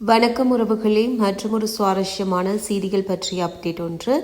வணக்கம் உறவுகளே. மற்றும் ஒரு சுவாரஸ்யமான சீரியல் பற்றிய அப்டேட் ஒன்று.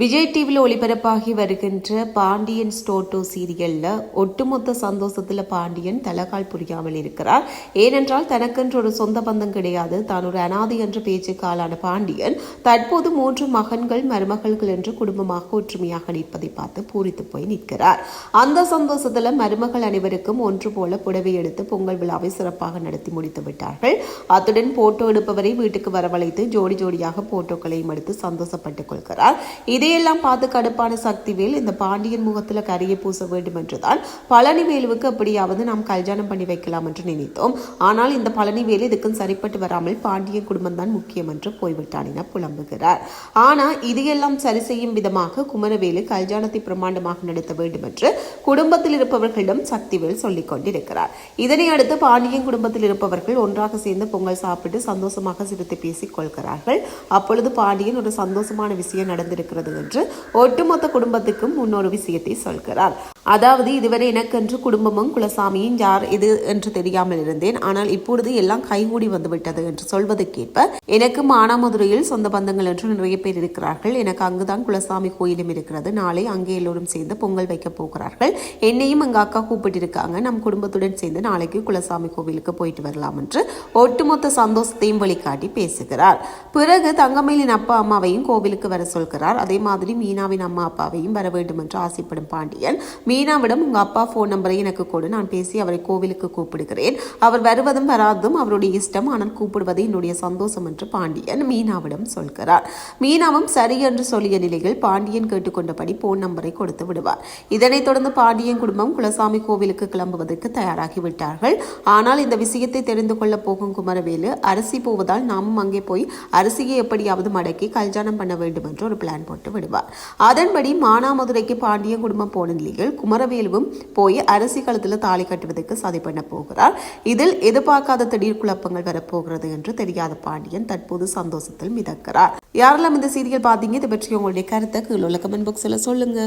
விஜய் டிவியில் ஒளிபரப்பாகி வருகின்ற பாண்டியன் ஸ்டோட்டோ சீரியல்ல ஒட்டுமொத்த சந்தோஷத்தில் பாண்டியன் தலகால் புரியாமல் இருக்கிறார். ஏனென்றால் தனக்கென்று ஒரு சொந்த பந்தம் கிடையாது. தான் ஒரு அனாதை என்ற பேச்சுக்கு ஆளான பாண்டியன் தற்போது மூன்று மகன்கள் மருமகள்கள் என்று குடும்பமாக ஒற்றுமையாக நிற்பதை பார்த்து பூரித்து போய் நிற்கிறார். அந்த சந்தோஷத்துல மருமகள் அனைவருக்கும் ஒன்று போல புடவை எடுத்து பொங்கல் விழாவை சிறப்பாக நடத்தி முடித்து விட்டார்கள். அத்துடன் போட்டோ கொடுப்பவரை வீட்டுக்கு வரவழைத்து ஜோடி ஜோடியாக போட்டோக்களையும் எடுத்து சந்தோஷப்பட்டுக் கொள்கிறார். இதையெல்லாம் பார்த்து கடுப்பான சக்திவேல் இந்த பாண்டியன் முகத்தில் கரையை பூச வேண்டும் என்றுதான் பழனிவேலுவுக்கு எப்படியாவது நாம் கல்யாணம் பண்ணி வைக்கலாம் என்று நினைத்தோம். ஆனால் இந்த பழனிவேலு இதுக்கும் சரிப்பட்டு வராமல் பாண்டியன் குடும்பம் தான் முக்கியம் என்று போய்விட்டான் என புலம்புகிறார். ஆனால் இதையெல்லாம் சரி செய்யும் விதமாக குமரவேலு கல்யாணத்தை பிரமாண்டமாக நடத்த வேண்டும் என்று குடும்பத்தில் இருப்பவர்களிடம் சக்திவேல் சொல்லிக் கொண்டிருக்கிறார். இதனை அடுத்து பாண்டியன் குடும்பத்தில் இருப்பவர்கள் ஒன்றாக சேர்ந்து பொங்கல் சாப்பிட்டு சந்தோஷம் சந்தோஷமாக சிரித்து பேசிக் கொள்கிறார்கள். அப்பொழுது பாண்டியன் ஒரு சந்தோஷமான விஷயம் நடந்திருக்கிறது என்று ஒட்டுமொத்த குடும்பத்துக்கும் முன்னொரு விஷயத்தை சொல்கிறார். அதாவது இதுவரை எனக்கென்று குடும்பமும் குலசாமியும் யார் எது என்று தெரியாமல் இருந்தேன். ஆனால் இப்பொழுது எல்லாம் கைகூடி வந்துவிட்டது என்று சொல்வதற்கேற்ப எனக்கு மானாமதுரையில் சொந்த பந்தங்கள் என்று நிறைய பேர் இருக்கிறார்கள். எனக்கு அங்குதான் குலசாமி கோயிலும் இருக்கிறது. நாளை அங்கே எல்லோரும் சேர்ந்து பொங்கல் வைக்க போகிறார்கள். என்னையும் எங்க அக்கா கூப்பிட்டிருக்காங்க. நம் குடும்பத்துடன் சேர்ந்து நாளைக்கு குலசாமி கோவிலுக்கு போயிட்டு வரலாம் என்று ஒட்டுமொத்த சந்தோஷத்தையும் வழிகாட்டி பேசுகிறார். பிறகு தங்கமயிலின் அப்பா அம்மாவையும் கோவிலுக்கு வர சொல்கிறார். அதே மாதிரி மீனாவின் அம்மா அப்பாவையும் வர வேண்டும் என்று ஆசைப்படும் பாண்டியன் மீனாவிடம் உங்கள் அப்பா ஃபோன் நம்பரை எனக்கு கொடு. நான் பேசி அவரை கோவிலுக்கு கூப்பிடுகிறேன். அவர் வருவதும் வராதும் அவருடைய இஷ்டம். ஆனால் கூப்பிடுவது என்னுடைய சந்தோஷம் என்று பாண்டியன் மீனாவிடம் சொல்கிறார். மீனாவும் சரி என்று சொல்லிய நிலையில் பாண்டியன் கேட்டுக்கொண்டபடி போன் நம்பரை கொடுத்து விடுவார். இதனைத் தொடர்ந்து பாண்டியன் குடும்பம் குலசாமி கோவிலுக்கு கிளம்புவதற்கு தயாராகி விட்டார்கள். ஆனால் இந்த விஷயத்தை தெரிந்து கொள்ள போகும் குமரவேலு அரிசி போவதால் நாமும் அங்கே போய் அரிசியை எப்படியாவது மடக்கி கல்யாணம் பண்ண வேண்டும் என்று ஒரு பிளான் போட்டு விடுவார். அதன்படி மானாமதுரைக்கு பாண்டியன் குடும்பம் போன நிலையில் குமரவேலுவும் போய் அரசி களத்தில் தாலி கட்டுவதற்கு சதி பண்ண போகிறார். இதில் எதிர்பார்க்காத திடீர் குழப்பங்கள் வரப்போகிறது என்று தெரியாத பாண்டியன் தற்போது சந்தோஷத்தில் மிதக்கிறார். யாரெல்லாம் இந்த சீரியல் பார்த்தீங்க? இதை பற்றி உங்களுடைய கருத்தை கீழே உள்ள கமெண்ட் பாக்ஸில் சொல்லுங்க.